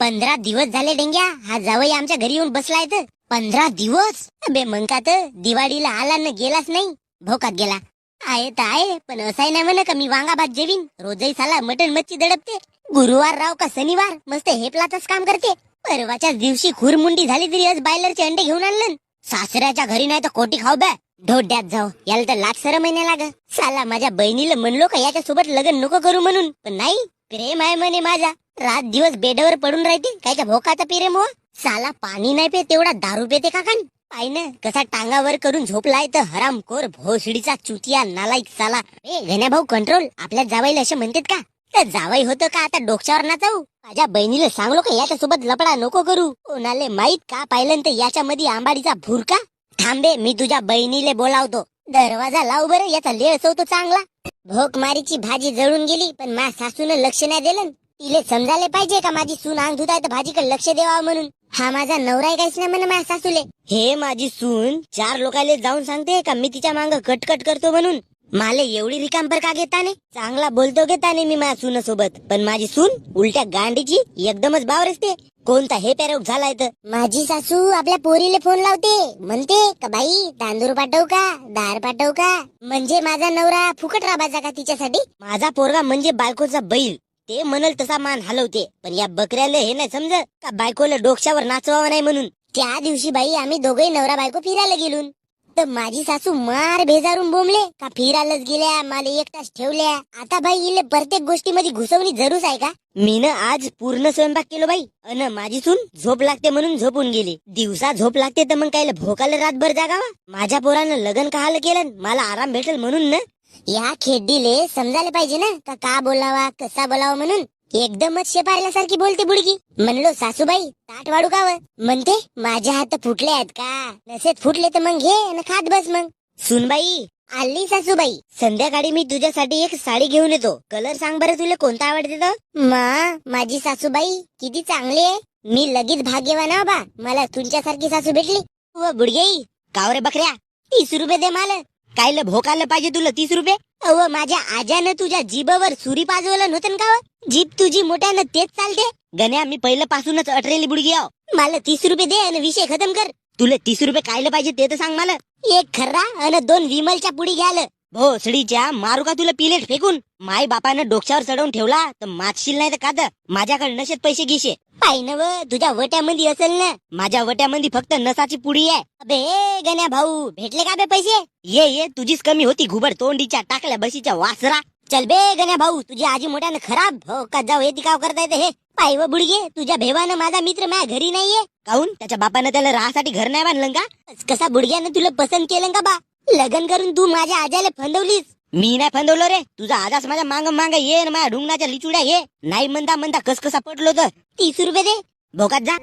पंधरा दिवस झाले डेंग्या. हा जावई आमच्या घरी येऊन बसलाय तर. पंधरा दिवस? बे मंका तर. दिवाळीला आला न गेलाच नाही. भोकात गेला. आहे तर आहे पण असाय नाही म्हण का मी वांगा भात जेवीन. रोजही साला मटन मच्छी दडपते. गुरुवार राव का शनिवार? मस्त हेपलातच काम करते. परवाच्याच दिवशी खुरमुंडी झाली तरी आज बायलरचे अंडे घेऊन आणलं सासऱ्याच्या घरी नाही तर कोटी खाऊ बे. ढोड्यात जाऊ. याला तर लाख सर महिने लाग. साला माझ्या बहिणीला म्हणलो का याच्या सोबत लग्न नको करू म्हणून. पण नाही. प्रेम आहे म्हणे माझा. रात दिवस बेडवर पडून राहते. कायच्या भोकाचा प्रेम हो. साला पाणी नाही पे तेवढा दारू पेते का कान पाय ना कसा टांगावर करून झोपलाय तर हरामखोर भोसडीचा चुटिया नालायक साला. ए घेण्या भाऊ कंट्रोल आपल्या जावाईला असे म्हणतात का? तर जावाई होतं का? आता डोक्यावर ना जाऊ माझ्या बहिणीला सांगलो का याच्या सोबत लपडा नको करू? कोणाले माहीत का पाहिलं तर याच्या मध्ये आंबाडीचा भुरका? थांबे मी तुझ्या बहिणीले बोलावतो. दरवाजा लाव बरं याचा लेळ सवतो चांगला. भोकमारीची भाजी जळून गेली पण मा सासून लक्ष नाही दिलं. तिले समजायला पाहिजे का माझी सून अंग धुताय तर भाजीकडे लक्ष द्यावा म्हणून? हा माझा नवरा काहीच नाही म्हणे माझ्या सासूले. हे माझी सून चार लोकांले जाऊन सांगते का मी तिच्या मांग कटकट करतो म्हणून? माले एवढी रिकांपर का घेताने? चांगला बोलतो घेताने मी माझ्या सून सोबत पण माझी सून उलट्या गांडीची एकदमच बावर असते. कोणता हे पॅरोग झालाय तर? माझी सासू आपल्या पोरीले फोन लावते. म्हणते का बाई तांदूळ पाठवू का? दार पाठवू का? म्हणजे माझा नवरा फुकट राबायचा का तिच्यासाठी? माझा पोरगा म्हणजे बायकोचा बैल. ते म्हणल तसा मान हलवते. पण या बकऱ्याला हे नाही समज का बायकोला डोक्यावर नाचवावं नाही म्हणून? त्या दिवशी बाई आम्ही दोघही नवरा बायको फिरायला गेलो तर माझी सासू मार भेजारून बोंबले. का फिरायलाच गेल्या मला एकटाच ठेवल्या. आता बाई इले प्रत्येक गोष्टीमध्ये घुसवणी जरूर आहे का? मीनं आज पूर्ण स्वयंपाक केलो बाई. अन माझी सून झोप लागते म्हणून झोपून गेली. दिवसा झोप लागते तर मग काय भोकाला रातभर जागावा? माझ्या पोरानं लग्न कहाल केलं मला आराम भेटेल म्हणून ना? या खेड्डीले समजायला पाहिजे ना का का बोलावा कसा बोलावा म्हणून? एकदमच शेपारल्यासारखी बोलते बुडगी. म्हणलो सासूबाई ताट वाढू काव म्हणते माझ्या हात फुटले आहेत का? नसेत फुटले तर मग घे आणि खात बस मग. सुनबाई आली सासूबाई. संध्याकाळी मी तुझ्यासाठी एक साडी घेऊन येतो. कलर सांग बरं तुला कोणता आवडते तर मा माझी सासूबाई किती चांगली आहे. मी लगेच भाग्यवान बा. मला तुमच्यासारखी सासू भेटली. हो व बुडगेई कावरे बकऱ्या. तीस रुपये दे मला कायला भोकायला पाहिजे तुला तीस रुपये? अव माझ्या आज्यानं तुझ्या जीबावर सुरी पाजवलं नव्हतं का हो? जीभ तुझी मोठ्यानं तेच चालते? गण्या मी पहिलं पासूनच अटरेली बुडगी आहो. मला तीस रुपये दे आणि विषय खतम कर. तुला तीस रुपये कायला पाहिजे ते तर सांग मला. एक खर्रा आणि दोन विमलच्या पुढी घ्याल भोसडीच्या मारू का तुला पिलेट फेकून माय बापानं डोक्यावर चढवून ठेवला तर मातशील नाही तर काद माझ्याकडे नशेत पैसे घेशे पाय नव तुझ्या वट्यामध्ये असेल ना? माझ्या वट्यामध्ये फक्त नसाची पुडी आहे. अबे गण्या भाऊ भेटले का बे पैसे? ये ये तुझीच कमी होती घुबड तोंडीच्या टाकल्या बशीच्या वासरा. चल बे गण्या भाऊ तुझी आजी मोठ्यानं खराब. हो का जाऊ हे काव करता येते हे? पाय व बुडगे तुझ्या भेवानं माझा मित्र माझ्या घरी नाहीये. काहून? त्याच्या बापानं त्याला राहासाठी घर नाही बांधलं का? कसा बुडग्यानं तुला पसंत केलं का बा? लग्न करून तू माझ्या आजाला फंदवलीस? मी नाही फंदवलो रे. तुझा आजास माझ्या मांग मांग ये न माझ्या ढुंगणाच्या लिचुड्या घे नाही म्हणता म्हणता कस कसा पटलो तर. तीस रुपये दे. भोकात जा.